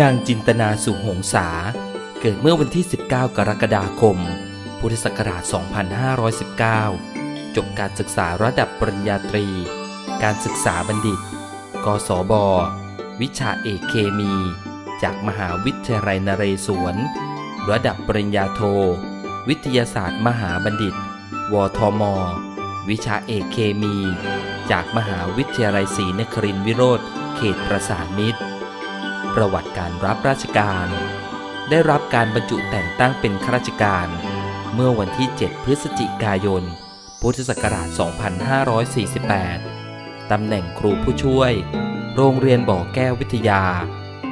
นางจินตนาสุหงษา เกิดเมื่อวันที่ 19 กรกฎาคม พุทธศักราช 2519 จบการศึกษาระดับปริญญาตรี การศึกษาบัณฑิต กศบ วิชาเอกเคมี จากมหาวิทยาลัยนเรศวร ระดับปริญญาโท วิทยาศาสตร์มหาบัณฑิต วทม วิชาเอกเคมี จากมหาวิทยาลัยศรีนครินทรวิโรธ เขตประสานมิตร ประวัติการรับราชการ ได้รับการบรรจุแต่งตั้งเป็นข้าราชการ เมื่อวันที่ 7 พฤศจิกายน พุทธศักราช 2548 ตำแหน่งครูผู้ช่วย โรงเรียนบ่อแก้ววิทยา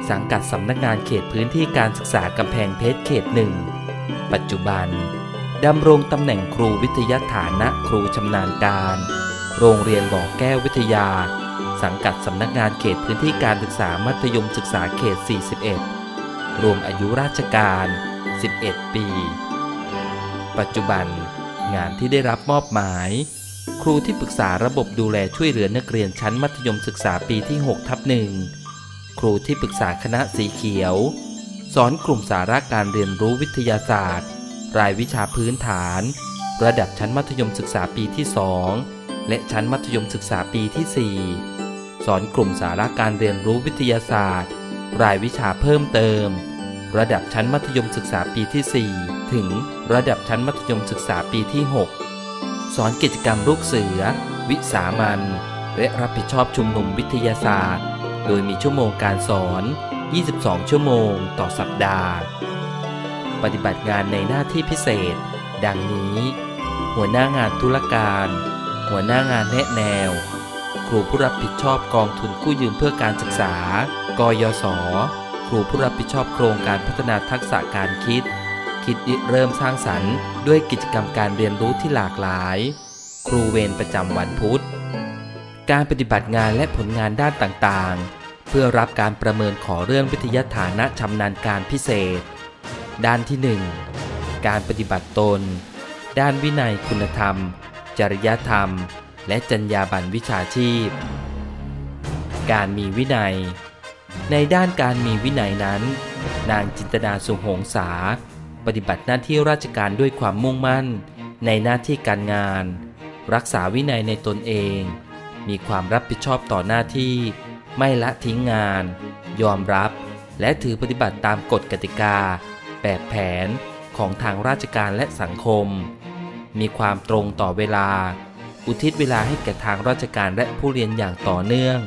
สังกัดสำนักงานเขตพื้นที่การศึกษากำแพงเพชรเขตหนึ่ง ปัจจุบันดำรงตำแหน่งครูวิทยาฐานะครูชำนาญการ โรงเรียนบ่อแก้ววิทยา สังกัดสำนักงานเขตพื้นที่การศึกษามัธยมศึกษาเขต 41 รวมอายุราชการ 11 ปี ปัจจุบันงานที่ได้รับมอบหมาย ครูที่ปรึกษาระบบดูแลช่วยเหลือนักเรียนชั้นมัธยมศึกษาปีที่6ทับหนึ่งครูที่ปรึกษาคณะสีเขียว สอนกลุ่มสาระการเรียนรู้วิทยาศาสตร์ รายวิชาพื้นฐาน ระดับชั้นมัธยมศึกษาปีที่ 2 และชั้นมัธยมศึกษาปีที่ 4 สอนกลุ่มสาระการเรียนรู้วิทยาศาสตร์ รายวิชาเพิ่มเติม ระดับชั้นมัธยมศึกษาปีที่ 4 ถึงระดับชั้นมัธยมศึกษาปีที่ 6 สอนกิจกรรมลูกเสือ วิสามันและรับผิดชอบชุมนุมวิทยาศาสตร์ โดยมีชั่วโมงการสอน 22 ชั่วโมงต่อสัปดาห์ ปฏิบัติงานในหน้าที่พิเศษ ดังนี้ หัวหน้างานธุรการ หัวหน้างานแนะแนว ครูผู้รับผิดชอบกองทุนกู้ยืมเพื่อการศึกษา กยศ ครูผู้รับผิดชอบโครงการพัฒนาทักษะการคิด คิดเริ่มสร้างสรรค์ ด้วยกิจกรรมการเรียนรู้ที่หลากหลาย ครูเวรประจำวันพุธ การปฏิบัติงานและผลงานด้านต่างๆ เพื่อรับการประเมินขอเรื่องวิทยาฐานะชำนาญการพิเศษ ด้านที่ 1 การปฏิบัติตน ด้านวินัยคุณธรรม จริยธรรม และจรรยาบรรณวิชาชีพ การมีวินัย ในด้านการมีวินัยนั้น นางจินตนาสุหงษา ปฏิบัติหน้าที่ราชการด้วยความมุ่งมั่น ในหน้าที่การงาน รักษาวินัยในตนเอง มีความรับผิดชอบต่อหน้าที่ ไม่ละทิ้งงาน ยอมรับ และถือปฏิบัติตามกฎกติกา แบบแผนของทางราชการและสังคม มีความตรงต่อเวลา อุทิศเวลาให้แก่ทางราชการและผู้เรียนอย่างต่อเนื่อง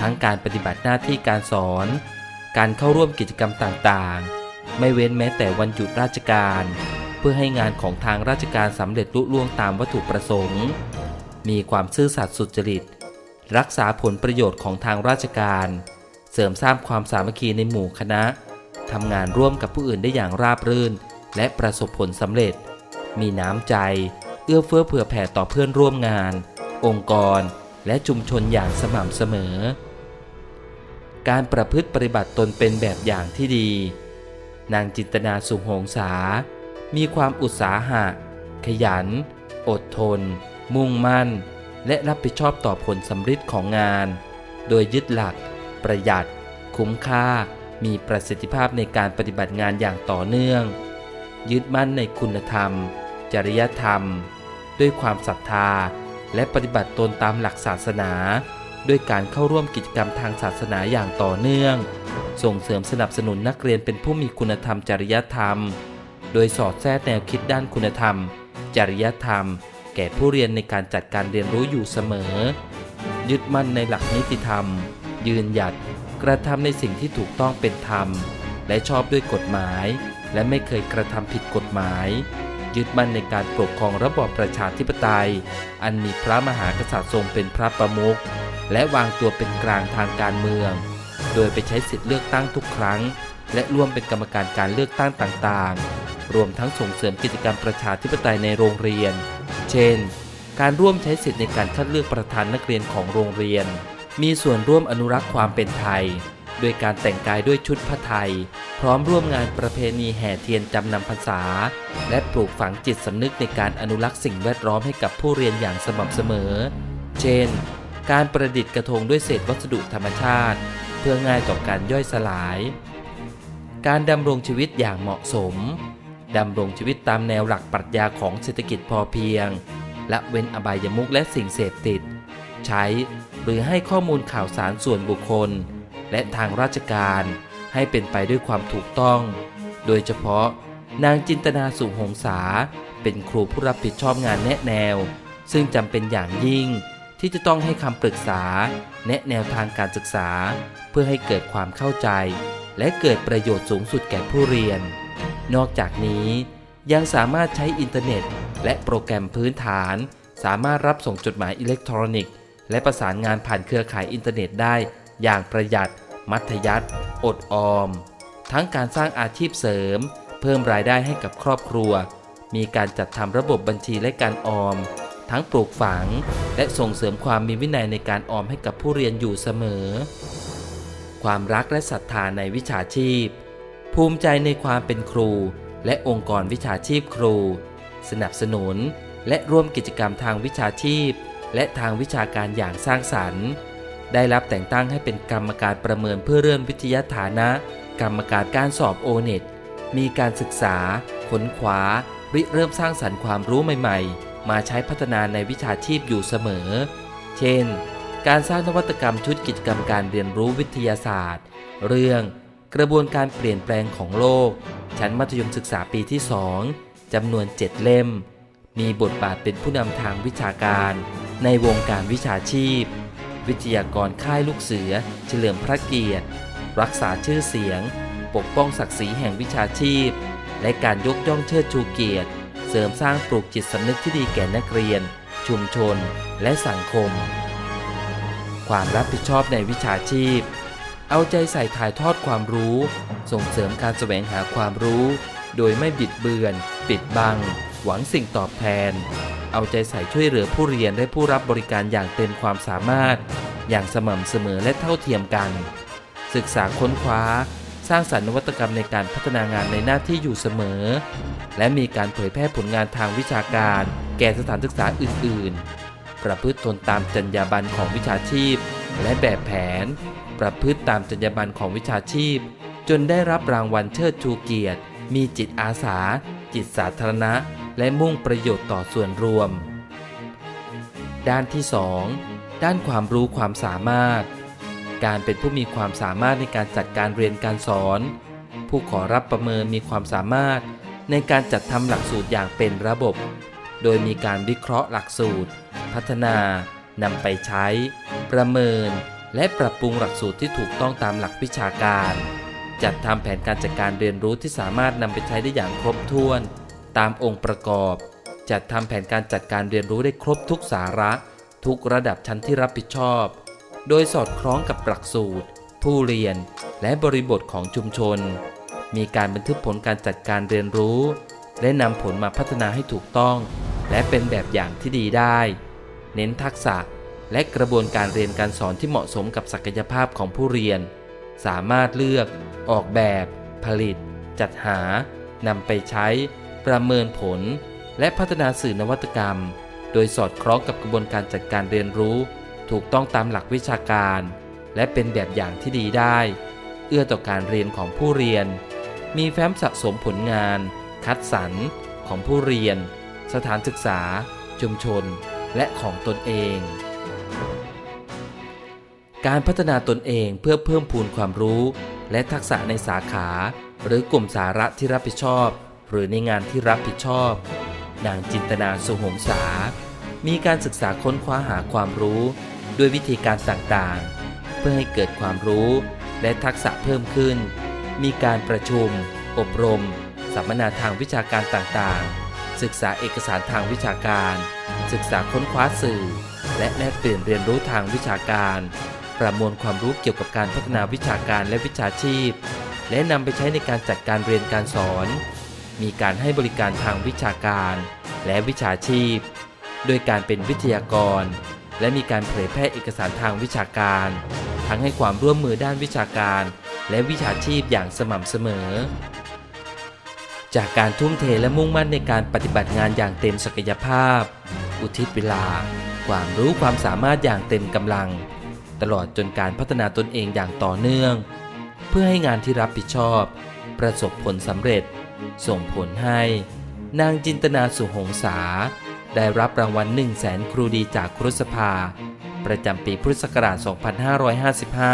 ทั้งการปฏิบัติหน้าที่การสอน การเข้าร่วมกิจกรรมต่างๆ ไม่เว้นแม้แต่วันหยุดราชการ เพื่อให้งานของทางราชการสำเร็จลุล่วงตามวัตถุประสงค์ มีความซื่อสัตย์สุจริต รักษาผลประโยชน์ของทางราชการ เสริมสร้างความสามัคคีในหมู่คณะทำงานร่วมกับผู้อื่นได้อย่างราบรื่น และประสบผลสำเร็จ มีน้ำใจ เอื้อเฟื้อเผื่อแผ่ต่อเพื่อนร่วมงาน องค์กร และชุมชนอย่างสม่ำเสมอ การประพฤติปฏิบัติตนเป็นแบบอย่างที่ดี นางจินตนาสุหงษา มีความอุตสาหะ ขยัน อดทน มุ่งมั่น และรับผิดชอบต่อผลสำฤทธิ์ของงาน โดยยึดหลัก ประหยัด คุ้มค่า มีประสิทธิภาพในการปฏิบัติงานอย่างต่อเนื่อง ยึดมั่นในคุณธรรม จริยธรรม ด้วยความศรัทธา และปฏิบัติตนตามหลักศาสนา ด้วยการเข้าร่วมกิจกรรมทางศาสนาอย่างต่อเนื่อง ส่งเสริมสนับสนุนนักเรียนเป็นผู้มีคุณธรรมจริยธรรม โดยสอดแทรกแนวคิดด้านคุณธรรม จริยธรรม แก่ผู้เรียนในการจัดการเรียนรู้อยู่เสมอ ยึดมั่นในหลักนิติธรรม ยืนหยัด กระทำในสิ่งที่ถูกต้องเป็นธรรม และชอบด้วยกฎหมาย และไม่เคยกระทำผิดกฎหมาย ยึดมั่นในการปกครองระบอบประชาธิปไตย อันมีพระมหากษัตริย์ทรงเป็นพระประมุขและวางตัวเป็นกลางทางการเมือง โดยไปใช้สิทธิเลือกตั้งทุกครั้ง และร่วมเป็นกรรมการการเลือกตั้งต่างๆ รวมทั้งส่งเสริมกิจกรรมประชาธิปไตยในโรงเรียน เช่น การร่วมใช้สิทธิในการคัดเลือกประธานนักเรียนของโรงเรียน มีส่วนร่วมอนุรักษ์ความเป็นไทย โดยการแต่งกายด้วยชุดผ้าไทย พร้อมร่วมงานประเพณีแห่เทียนจำนำพรรษา และปลูกฝังจิตสำนึกในการอนุรักษ์สิ่งแวดล้อมให้กับผู้เรียนอย่างสม่ำเสมอ เช่น การประดิษฐ์กระทงด้วยเศษวัสดุธรรมชาติ เพื่อง่ายต่อการย่อยสลาย การดำรงชีวิตอย่างเหมาะสมดำรงชีวิตตามแนวหลักปรัชญาของเศรษฐกิจพอเพียง และเว้นอบายมุขและสิ่งเสพติด ใช้หรือให้ข้อมูลข่าวสารส่วนบุคคล และทางราชการให้เป็นไปด้วยความถูกต้อง โดยเฉพาะนางจินตนาสุหงษาเป็นครูผู้รับผิดชอบงานแนะแนว ซึ่งจำเป็นอย่างยิ่งที่จะต้องให้คำปรึกษา แนะแนวทางการศึกษา เพื่อให้เกิดความเข้าใจ และเกิดประโยชน์สูงสุดแก่ผู้เรียน นอกจากนี้ยังสามารถใช้อินเทอร์เน็ต และโปรแกรมพื้นฐาน สามารถรับส่งจดหมายอิเล็กทรอนิกส์ และประสานงานผ่านเครือข่ายอินเทอร์เน็ตได้ อย่างประหยัด มัธยัติอดออม ทั้งการสร้างอาชีพเสริม เพิ่มรายได้ให้กับครอบครัว มีการจัดทำระบบบัญชีและการออม ทั้งปลูกฝัง และส่งเสริมความมีวินัยในการออมให้กับผู้เรียนอยู่เสมอ ความรักและศรัทธาในวิชาชีพ ภูมิใจในความเป็นครู และองค์กรวิชาชีพครู สนับสนุน และร่วมกิจกรรมทางวิชาชีพและทางวิชาการอย่างสร้างสรรค์ ได้รับแต่งตั้งให้เป็นกรรมการประเมินเพื่อเลื่อนวิทยาฐานะ กรรมการการสอบโอเน็ตมีการศึกษาค้นคว้าริเริ่มสร้างสรรค์ความรู้ใหม่ๆ มาใช้พัฒนาในวิชาชีพอยู่เสมอ เช่น การสร้างนวัตกรรมชุดกิจกรรมการเรียนรู้วิทยาศาสตร์ เรื่อง กระบวนการเปลี่ยนแปลงของโลก ชั้นมัธยมศึกษาปีที่ 2จำนวน 7 เล่ม มีบทบาทเป็นผู้นำทางวิชาการ ในวงการวิชาชีพ วิทยากรค่ายลูกเสือ เฉลิมพระเกียรติ รักษาชื่อเสียง ปกป้องศักดิ์ศรีแห่งวิชาชีพ และการยกย่องเชิดชูเกียรติ เสริมสร้างปลูกจิตสำนึกที่ดีแก่นักเรียน ชุมชน และสังคม ความรับผิดชอบในวิชาชีพ เอาใจใส่ถ่ายทอดความรู้ ส่งเสริมการแสวงหาความรู้ โดยไม่บิดเบือน ปิดบัง หวังสิ่งตอบแทน เอาใจใส่ช่วยเหลือผู้เรียนและผู้รับบริการอย่างเต็มความสามารถ อย่างสม่ำเสมอและเท่าเทียมกัน ศึกษาค้นคว้า สร้างสรรค์นวัตกรรมในการพัฒนางานในหน้าที่อยู่เสมอ และมีการเผยแพร่ผลงานทางวิชาการ แก่สถานศึกษาอื่น ๆ ประพฤติตนตามจรรยาบรรณของวิชาชีพ และแบบแผน ประพฤติตามจรรยาบรรณของวิชาชีพ จนได้รับรางวัลเชิดชูเกียรติมีจิตอาสา จิตสาธารณะ และมุ่งประโยชน์ต่อส่วนรวม ด้านที่ 2 ด้านความรู้ความสามารถ การเป็นผู้มีความสามารถในการจัดการเรียนการสอน ผู้ขอรับประเมินมีความสามารถในการจัดทำหลักสูตรอย่างเป็นระบบ โดยมีการวิเคราะห์หลักสูตร พัฒนานำไปใช้ ประเมิน และปรับปรุงหลักสูตรที่ถูกต้องตามหลักวิชาการ จัดทำแผนการจัดการเรียนรู้ที่สามารถนำไปใช้ได้อย่างครบถ้วน ตามองค์ประกอบ จัดทำแผนการจัดการเรียนรู้ได้ครบทุกสาระ ทุกระดับชั้นที่รับผิดชอบ โดยสอดคล้องกับหลักสูตร ผู้เรียน และบริบทของชุมชน มีการบันทึกผลการจัดการเรียนรู้ และนำผลมาพัฒนาให้ถูกต้อง และเป็นแบบอย่างที่ดีได้ เน้นทักษะและกระบวนการเรียนการสอนที่เหมาะสมกับศักยภาพของผู้เรียน สามารถเลือก ออกแบบ ผลิต จัดหานำไปใช้ ประเมินผล และพัฒนาสื่อนวัตกรรม โดยสอดคล้องกับกระบวนการจัดการเรียนรู้ ถูกต้องตามหลักวิชาการ และเป็นแบบอย่างที่ดีได้ เอื้อต่อการเรียนของผู้เรียน มีแฟ้มสะสมผลงาน คัดสรรของผู้เรียน สถานศึกษา ชุมชน และของตนเอง การพัฒนาตนเองเพื่อเพิ่มพูนความรู้ และทักษะในสาขา หรือกลุ่มสาระที่รับผิดชอบ หรือในงานที่รับผิดชอบ นางจินตนาสุหงษา มีการศึกษาค้นคว้าหาความรู้ ด้วยวิธีการต่างๆ เพื่อให้เกิดความรู้และทักษะเพิ่มขึ้น มีการประชุม อบรม สัมมนาทางวิชาการต่างๆ ศึกษาเอกสารทางวิชาการ ศึกษาค้นคว้าสื่อ และแลกเปลี่ยนเรียนรู้ทางวิชาการ ประมวลความรู้เกี่ยวกับการพัฒนาวิชาการและวิชาชีพ และนำไปใช้ในการจัดการเรียนการสอน มีการให้บริการทางวิชาการ และวิชาชีพ โดยการเป็นวิทยากร และมีการเผยแพร่เอกสารทางวิชาการ ทั้งให้ความร่วมมือด้านวิชาการ และวิชาชีพอย่างสม่ำเสมอ จากการทุ่มเทและมุ่งมั่นในการปฏิบัติงานอย่างเต็มศักยภาพ อุทิศเวลา ความรู้ความสามารถอย่างเต็มกำลัง ตลอดจนการพัฒนาตนเองอย่างต่อเนื่องผพื่อให้งานที่รับผิดชอบ ประสบผลสำเร็จ ส่งผลให้ นางจินตนาสุหงษา ได้รับรางวัล1 0 0 0 0แสนครูดีจากครุสภา ประจำปีพุทธศักราช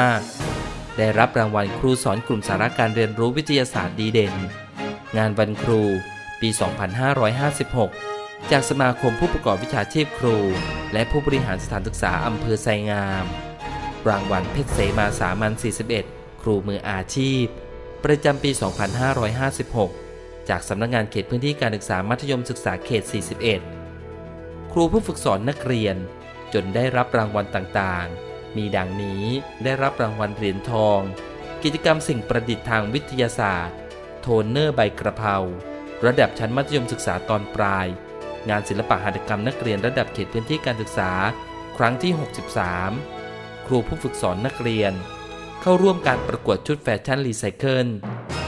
2555 ได้รับรางวัลครูสอนกลุ่มสาระการเรียนรู้วิทยาศาสตร์ดีเด่น งานวันครูปี 2556 จากสมาคมผู้ประกอบวิชาชีพครู และผู้บริหารสถานศึกษาอำเภอไซงาม รางวัลเพชรเสมาสามัญ41 ครูมืออาชีพ ประจำปี 2556 จากสำนักงานเขตพื้นที่การศึกษามัธยมศึกษาเขต 41 ครูผู้ฝึกสอนนักเรียน จนได้รับรางวัลต่างๆ มีดังนี้ได้รับรางวัลเหรียญทอง กิจกรรมสิ่งประดิษฐ์ทางวิทยาศาสตร์ โทนเนอร์ใบกระเพราระดับชั้นมัธยมศึกษาตอนปลาย งานศิลปะหัตถกรรมนักเรียนระดับเขตพื้นที่การศึกษา ครั้งที่ 63 ครูผู้ฝึกสอนนักเรียน เข้าร่วมการประกวดชุดแฟชั่นรีไซเคิล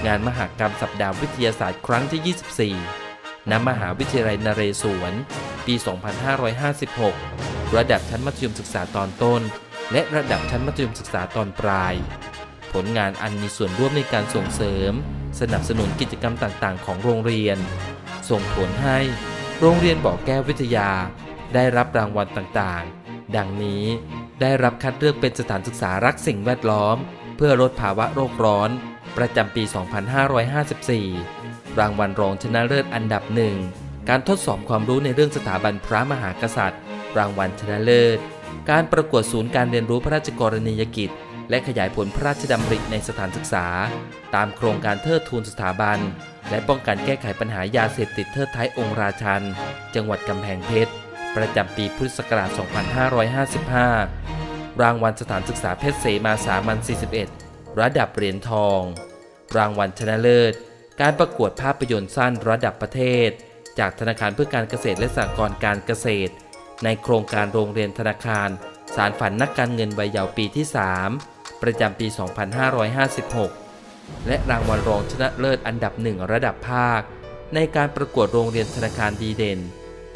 งานมหากรรมสัปดาห์วิทยาศาสตร์ครั้งที่ 24 ณ มหาวิทยาลัยนเรศวร ปี 2556 ระดับชั้นมัธยมศึกษาตอนต้น และระดับชั้นมัธยมศึกษาตอนปลาย ผลงานอันมีส่วนร่วมในการส่งเสริม สนับสนุนกิจกรรมต่างๆ ของโรงเรียน ส่งผลให้ โรงเรียนบ่อแก้ววิทยา ได้รับรางวัลต่างๆ ดังนี้ได้รับคัดเลือกเป็นสถานศึกษารักสิ่งแวดล้อม เพื่อลดภาวะโรคร้อน ประจำปี 2554 รางวัลรองชนะเลิศอันดับหนึ่ง การทดสอบความรู้ในเรื่องสถาบันพระมหากษัตริย์ รางวัลชนะเลิศ การประกวดศูนย์การเรียนรู้พระราชกรณียกิจ และขยายผลพระราชดำริในสถานศึกษา ตามโครงการเทิดทูนสถาบัน และป้องกันแก้ไขปัญหายาเสพติดเทิดท้ายองค์ราชัน จังหวัดกำแพงเพชร ประจำปีพุทธศักราช 2555 รางวัลสถานศึกษาเพชรเสมาสามัญ41 ระดับเหรียญทอง รางวัลชนะเลิศ การประกวดภาพยนตร์สั้นระดับประเทศ จากธนาคารเพื่อการเกษตรและสหกรณ์การเกษตร ในโครงการโรงเรียนธนาคาร สารฝันนักการเงินวัยเยาว์ปีที่ 3 ประจำปี 2556 และรางวัลรองชนะเลิศอันดับหนึ่งระดับภาค ในการประกวดโรงเรียนธนาคารดีเด่น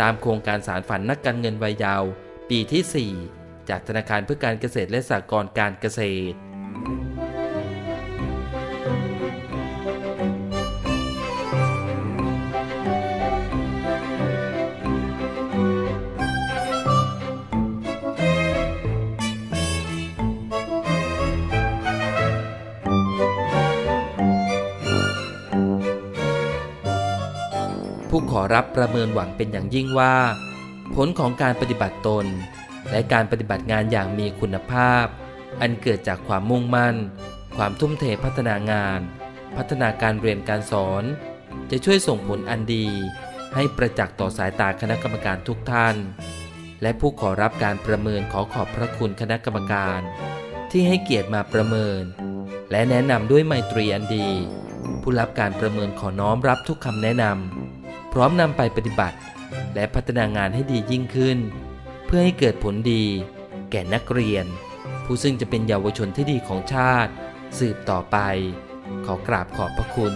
ตามโครงการสารฝันนักการเงินวัยเยาว์ปีที่ 4 จากธนาคารเพื่อการเกษตรและสหกรณ์การเกษตร รับประเมินหวังเป็นอย่างยิ่งว่า ผลของการปฏิบัติตน และการปฏิบัติงานอย่างมีคุณภาพ อันเกิดจากความมุ่งมั่น ความทุ่มเทพัฒนางาน พัฒนาการเรียนการสอน จะช่วยส่งผลอันดี ให้ประจักษ์ต่อสายตาคณะกรรมการทุกท่าน และผู้ขอรับการประเมินขอขอบพระคุณคณะกรรมการ ที่ให้เกียรติมาประเมิน และแนะนำด้วยไมตรีอันดีผู้รับการประเมินขอน้อมรับทุกคำแนะนำ ร้อมนำไปปฏิบัติ และพัฒนางานให้ดียิ่งขึ้น เพื่อให้เกิดผลดี แก่นักเรียน ผู้ซึ่งจะเป็นเยาวชนที่ดีของชาติ สืบต่อไป ขอกราบขอบพระคุณ